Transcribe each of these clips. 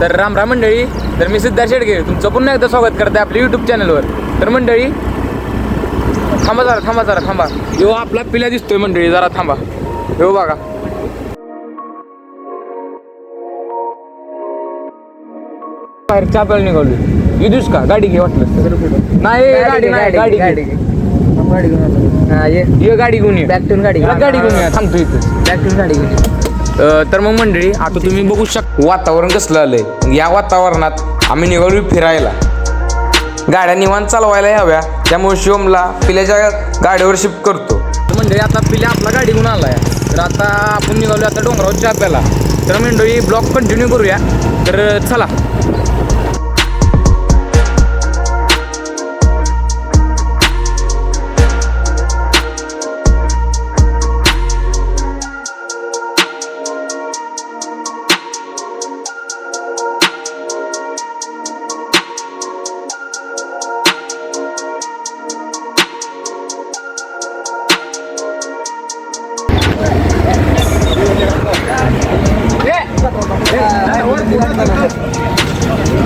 तर राम राम मंडळी तर मी सिद्धार्थ शेडगे. तुमचं पुन्हा एकदा स्वागत करते आपल्या यूट्यूब चॅनलवर तर मंडळी थांबा जरा थांबा जरा थांबा. यो आपला पिल्या दिसतोय मंडळी जरा थांबा. यो बघा. बाहेर चहा प्यायला निघालो येऊस का? गाडी घे वाटलं नाही गाडी नाही गाडी गाडी गाडी घेऊन हा ये. ये गाडी घेऊन ये. बॅक टून गाडी गाडी घेऊन ये. थांबतो इथं. बॅक टून गाडी घेऊन ये. तर मग मंडळी आता तुम्ही बघू शकता वातावरण कसलं आलंय? या वातावरणात आम्ही निघालो फिरायला. गाड्या निवांत चालवायला याव्या. त्यामुळे शिवमला पिल्याच्या गाडीवर शिफ्ट करतो. मंडळी आता पिल्या आपला गाडी घेऊन आहे तर आता आपण निघालो आता डोंगरावर चहा प्याला तर मंडळी ब्लॉग कंटिन्यू करूया. तर चला.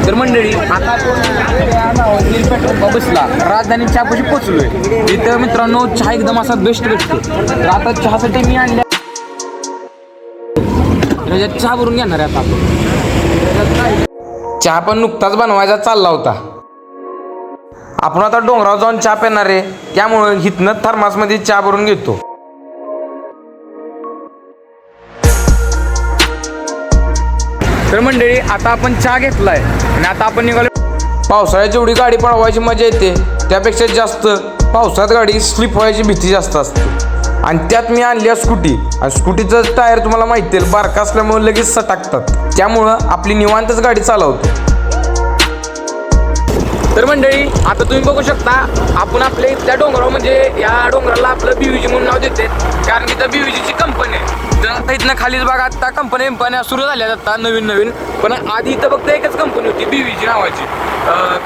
तर मंडळी आता आपण बसला. राजधानी चहापाशी पोचलोय इथं मित्रांनो चहा एकदम असा बेस्ट भेटतो तर आता चहासाठी मी आणल्या त्याच्यात चहा भरून घेणार आहे आता आपण. चहा पण नुकताच बनवायचा चालला होता. आपण आता डोंगरावर जाऊन चहा पिणार आहे. त्यामुळं हिथनं थर्मासमध्ये चहा भरून घेतो. तर मंडळी आता आपण चहा घेतलाय आणि आता आपण निघालो. पावसाळ्यात जेवढी गाडी पळवायची मजा येते त्यापेक्षा जास्त पावसाळ्यात गाडी स्लिप व्हायची भीती जास्त असते. आणि त्यात मी आणली आहे स्कूटी आणि स्कूटीचं टायर तुम्हाला माहिती आहे बारका असल्यामुळे लगेच सटाकतात. त्यामुळं आपली निवांतच गाडी चालवतो. तर मंडळी आता तुम्ही बघू शकता आपण आपल्या इथल्या डोंगरावर म्हणजे या डोंगराला आपलं बीव्हीजी म्हणून नाव देते कारण की त्या बीव्हीजीची कंपनी आहे. तर आता इथनं खालीच बघा आता कंपनी विंपन्या सुरू झाल्या आता नवीन नवीन. पण आधी इथं फक्त एकच कंपनी होती बीव्हीजी नावाची.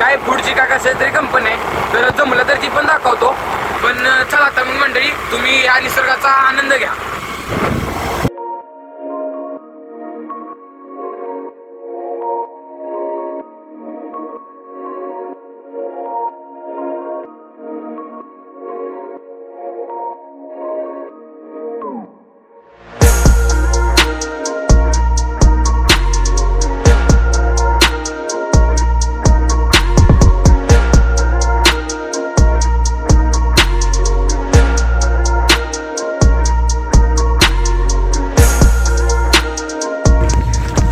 काय पुढची का कशाची तरी कंपनी आहे. तर जमलं तर ती पण दाखवतो. पण चला आता मग मंडळी तुम्ही या निसर्गाचा आनंद घ्या.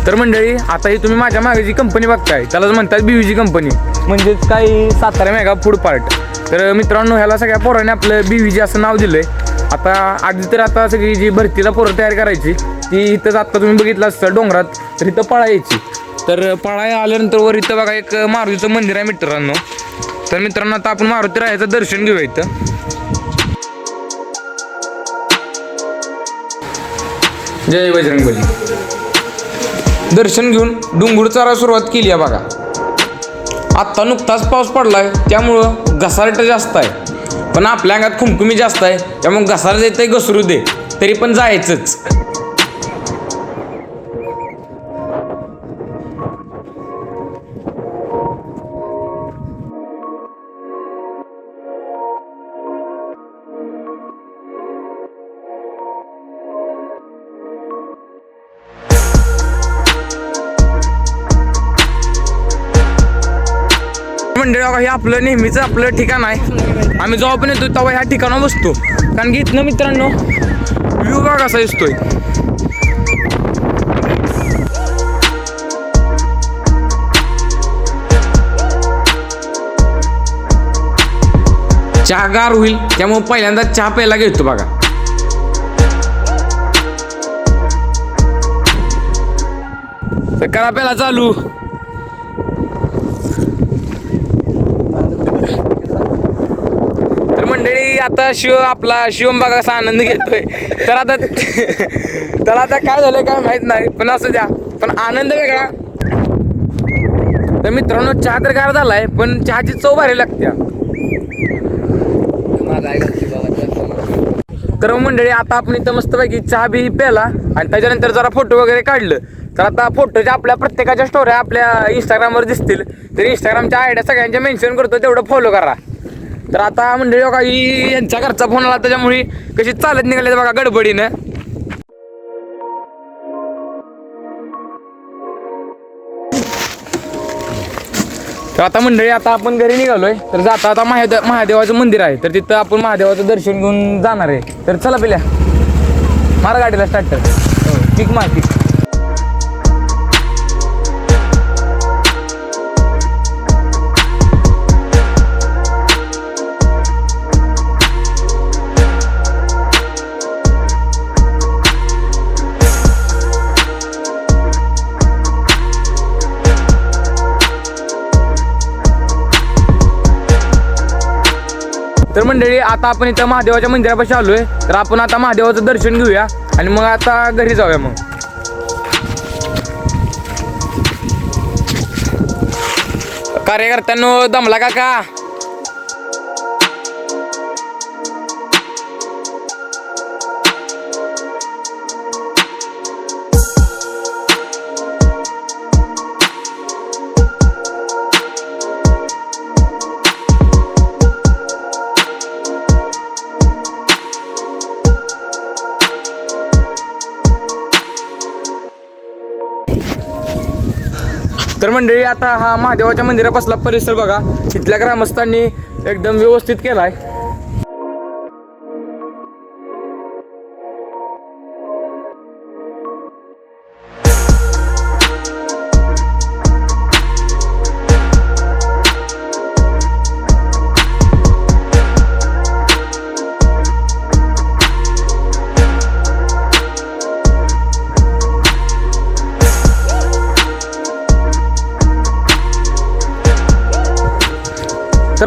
तर मंडळी आता ही तुम्ही माझ्या मागे जी कंपनी बघताय त्यालाच म्हणतात बीव्हीजी कंपनी म्हणजेच काही सातारा मेगा फूड पार्ट तर मित्रांनो ह्याला सगळ्या पोरांनी आपलं बीव्हीजी असं नाव दिलंय. आता आधी तर आता सगळी जी भरतीला पोरं तयार करायची ती इथंच आत्ता तुम्ही बघितलं असतं डोंगरात तर इथं पळा यायची तर पळा आल्यानंतर वर इथं बघा एक मारुतीचं मंदिर आहे मित्रांनो. तर मित्रांनो आता आपण मारुती राहायचं दर्शन घेऊया इथं. जय बजरंगबली. दर्शन घेऊन डुंगूर चारा सुरुवात केली आहे बघा. आत्ता नुकताच पाऊस पडला आहे त्यामुळं घसारट जास्त आहे. पण आपल्या अंगात खुमखुमी जास्त आहे त्यामुळे घसार आहे घसरू दे. तरी पण जायचंच. मंडळी बघा हे आपलं नेहमीचं आपलं ठिकाण आहे. आम्ही जेव्हा पण येतो तेव्हा ह्या ठिकाणावर बसतो. कारण की इथनं मित्रांनो व्ह्यू बघा कसा दिसतोय. चहा गार होईल त्यामुळे पहिल्यांदा चहा प्यायला घेतो बघा. तर करा प्यायला चालू तर मंडळी आता शिव आपला शिवम बघाचा आनंद घेतोय. तर आता तर आता काय झालं काय माहीत नाही पण असं द्या. पण आनंद वेगळा. तर मित्रांनो चहा तर गार झालाय पण चहाची चव भारी लागते. तर मंडळी आता आपण इथं मस्तपैकी चहा बी प्याला आणि त्याच्यानंतर जरा फोटो वगैरे काढलं. तर आता फोटोच्या आपल्या प्रत्येकाच्या स्टोऱ्या आपल्या इंस्टाग्रामवर दिसतील. तर इंस्टाग्रामच्या आयडिया सगळ्यांच्या मेन्शन करतो तेवढं फॉलो करा. तर आता मंडळी बघा ही यांच्या घरचा फोन आला त्याच्यामुळे कशी चालत निघाले बघा गडबडीनं. तर आता मंडळी आता आपण घरी निघालोय. तर जाता आता महादेव महादेवाचं मंदिर आहे. तर तिथं आपण महादेवाचं दर्शन घेऊन जाणार आहे. तर चला पिल्या. मारा गाडीला स्टार्ट कर किक मार किक मंडळी आता आपण इथं महादेवाच्या मंदिरापाशी आलोय. तर आपण आता महादेवाचं दर्शन घेऊया आणि मग आता घरी जाऊया मग. कार्यकर्त्यांनो दमला काका? तर मंडळी आता हा महादेवाच्या मंदिरापासला परिसर बघा. तिथल्या ग्रामस्थांनी एकदम व्यवस्थित केला आहे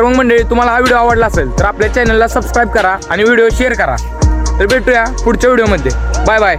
मग मंडळी तुम्हाला हा व्हिडिओ आवडला असेल तर आपल्या चॅनलला सबस्क्राईब करा आणि व्हिडिओ शेअर करा. तर भेटूया पुढच्या व्हिडिओमध्ये. Bye bye